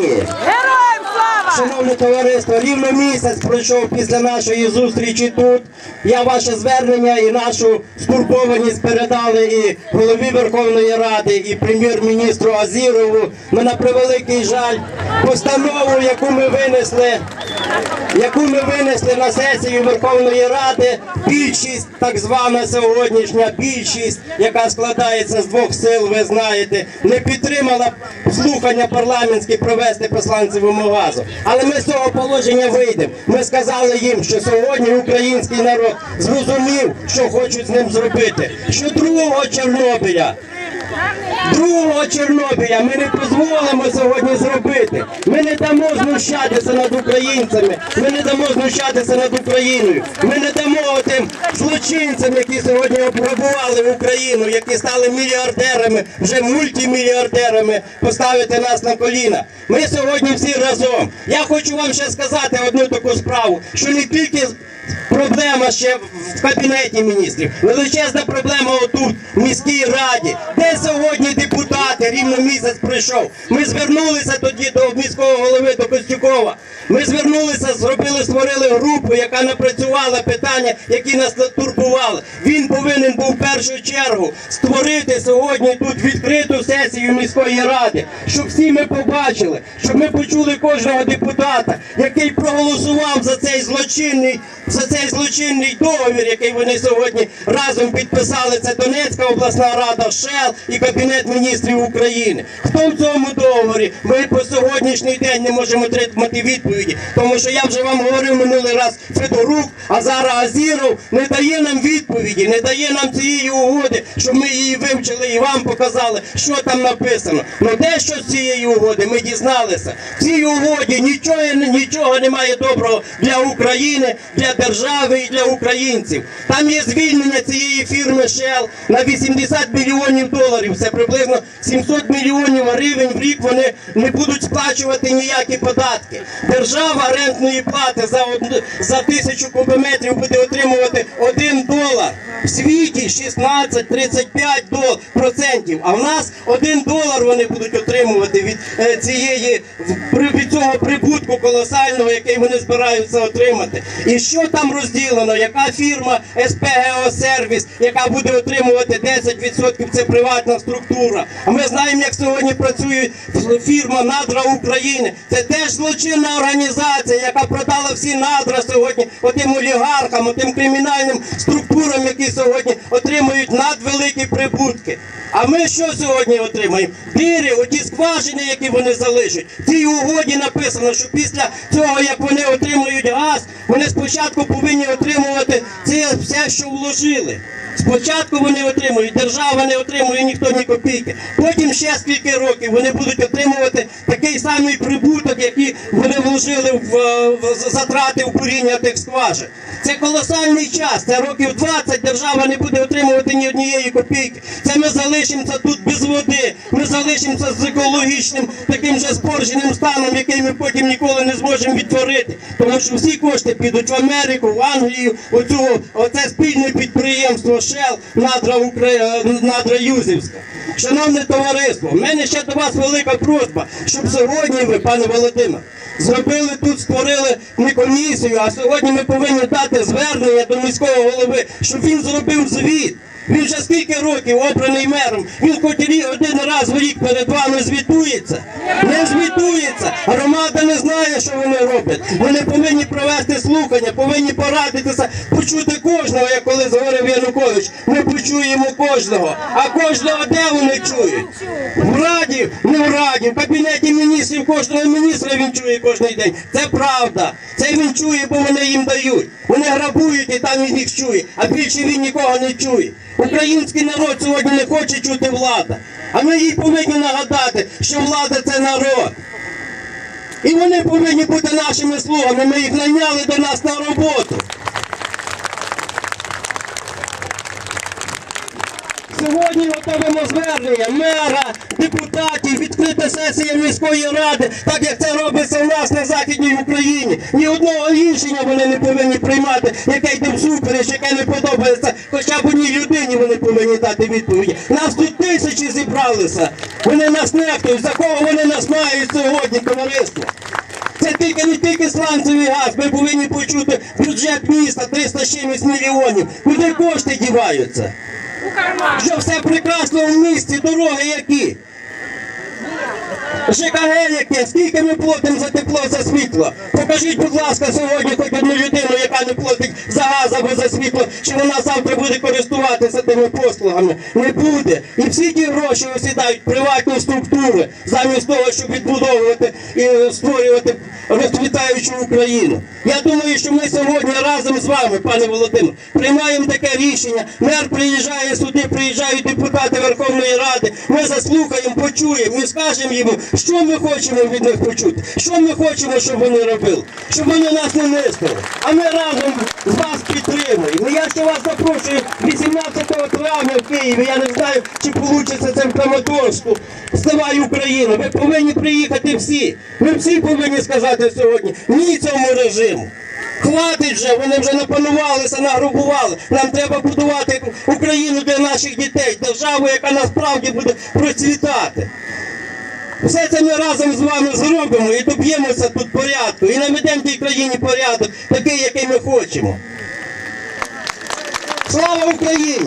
Героям слава! Шановне товариство, рівно місяць пройшов після нашої зустрічі тут. Я ваше звернення і нашу стурбованість передали і голові Верховної Ради, і прем'єр-міністру Азірову. Ми на превеликий жаль постанову, яку ми винесли, яку ми винесли на сесію Верховної Ради, більшість, так звана сьогоднішня більшість, яка складається з двох сил, ви знаєте, не підтримала слухання парламентські провести посланцевому газу. Але ми з цього положення вийдемо. Ми сказали їм, що сьогодні український народ зрозумів, що хочуть з ним зробити. Що другого Чорнобиля. Другого Чорнобиля ми не дозволимо сьогодні зробити. Ми не дамо знущатися над українцями. Ми не дамо знущатися над Україною. Ми не дамо тим злочинцям, які сьогодні обграбували Україну, які стали мільярдерами, вже мультимільярдерами, поставити нас на коліна. Ми сьогодні всі разом. Я хочу вам ще сказати одну таку справу, що не тільки проблема ще в кабінеті міністрів. Величезна проблема отут, в міській раді. Де сьогодні депутати? Рівно місяць пройшов. Ми звернулися тоді до міського голови до Костюкова. Ми звернулися, зробили, створили групу, яка напрацювала питання, які нас турбували. Він повинен був в першу чергу створити сьогодні тут відкриту сесію міської ради, щоб всі ми побачили, щоб ми почули кожного депутата, який проголосував за цей злочинний, за цей злочинний договір, який вони сьогодні разом підписали. Це Донецька обласна рада, ШЕЛ і Кабінет міністрів України. Хто в цьому договорі? Ми по сьогоднішній день не можемо отримати відповіді, тому що я вже вам говорив минулий раз Федорук, а зараз Азіров не дає нам відповіді, не дає нам цієї угоди, щоб ми її вивчили і вам показали, що там написано. Ну дещо з цієї угоди ми дізналися. В цій угоді нічого, нічого немає доброго для України, для держави і для українців. Там є звільнення цієї фірми Shell на 80 мільйонів доларів. Це приблизно 700 мільйонів гривень в рік вони не будуть сплачувати ніякі податки. Держава рентної плати за одну за тисячу кубометрів буде отримувати 1 долар. В світі 16-35 дол- процентів. А в нас 1 долар вони будуть отримувати від е, цієї від цього прибутку колосального, який вони збираються отримати. І що там розділено? Яка фірма СПГО сервіс, яка буде отримувати 10%, це приватна структура. А ми знаємо, як сьогодні працює фірма Надра України. Це теж злочинна організація, яка продала всі надра сьогодні отим олігархам, отим кримінальним структурам, які сьогодні отримують надвеликі прибутки. А ми що сьогодні отримаємо? Дири, оті скважини, які вони залишать. В цій угоді написано, що після цього, як вони отримують газ, вони спочатку повинні отримувати це все, що вложили. Спочатку вони отримують, держава не отримує ніхто ні копійки. Потім ще скільки років вони будуть отримувати такий самий прибуток, який вони вложили в, е, в затрати в куріння тих скважин. Це колосальний час. Це років 20 держава не буде отримувати ні однієї копійки. Це ми залишимося тут без води. Ми залишимося з екологічним таким же спорженим станом, який ми потім ніколи не зможемо відтворити. Тому що всі кошти підуть в Америку, в Англію, оцю, оце спільне підприємство Shell, Надра, Укра... е, Надра Юзівська. Шановне товариство, в мене ще до вас велика просьба, щоб сьогодні ви, пане Володимир, зробили тут, створили не комісію, а сьогодні ми повинні дати звернення до міського голови, щоб він зробив звіт. Він вже скільки років обраний мером. Він хоч один раз в рік перед вами звітується. Не звітується. Громада не знає, що вони роблять. Вони повинні провести слухання, повинні порадитися, почути кожного, як коли говорив Янукович. Ми почуємо кожного. А кожного де вони чують? В раді, не в раді, в кабінеті міністрів кожного міністра він чує кожен день. Це правда. Це він чує, бо вони їм дають. Вони грабують і там він їх чує, а більше він нікого не чує. Український народ сьогодні не хоче чути влада. А ми їй повинні нагадати, що влада це народ. І вони повинні бути нашими слугами. Ми їх найняли до нас на роботу. Сьогодні готовимо звернення мера, депутатів, відкрита сесія міської ради, так як це робиться у нас на західній Україні. Ні одного рішення вони не повинні приймати, яке йде всупереч, яке не подобається. Хоча б одній людині вони повинні дати відповіді. Нас тут тисячі зібралися. Вони нас нехтують. За кого вони нас мають сьогодні, товариство? Це тільки не тільки сланцевий газ. Ми повинні почути бюджет міста 300 з чимось мільйонів. Куди кошти діваються? У. Що все прекрасно в місті, дороги які? ЖКГ яке, скільки ми платимо за тепло, за світло? Покажіть, будь ласка, сьогодні хоч одну людину, яка не платить за газ або за світло, чи вона завтра буде користуватися тими послугами. Не буде. І всі ті гроші осідають приватні структури, замість того, щоб відбудовувати і створювати розквітаючу Україну. Я думаю, що ми сьогодні разом з вами, пане Володимир, приймаємо таке рішення. Мер приїжджає сюди, приїжджають депутати Верховної Ради. Ми заслухаємо, почуємо і скажемо йому, що ми хочемо від них почути, що ми хочемо, щоб вони робили, щоб вони нас не нищили. А ми разом з вас підтримуємо. Я ще вас запрошую 18 травня в Києві. Я не знаю, чи вийде це в Краматорську. Вставай Україна. Ви повинні приїхати всі. Ми всі повинні сказати сьогодні ні цьому режиму. Хватить вже, вони вже напанувалися, награбували. Нам треба будувати Україну для наших дітей, державу, яка насправді буде процвітати. Все це ми разом з вами зробимо і доб'ємося тут порядку. І наведемо в тій країні порядок, такий, який ми хочемо. Слава Україні!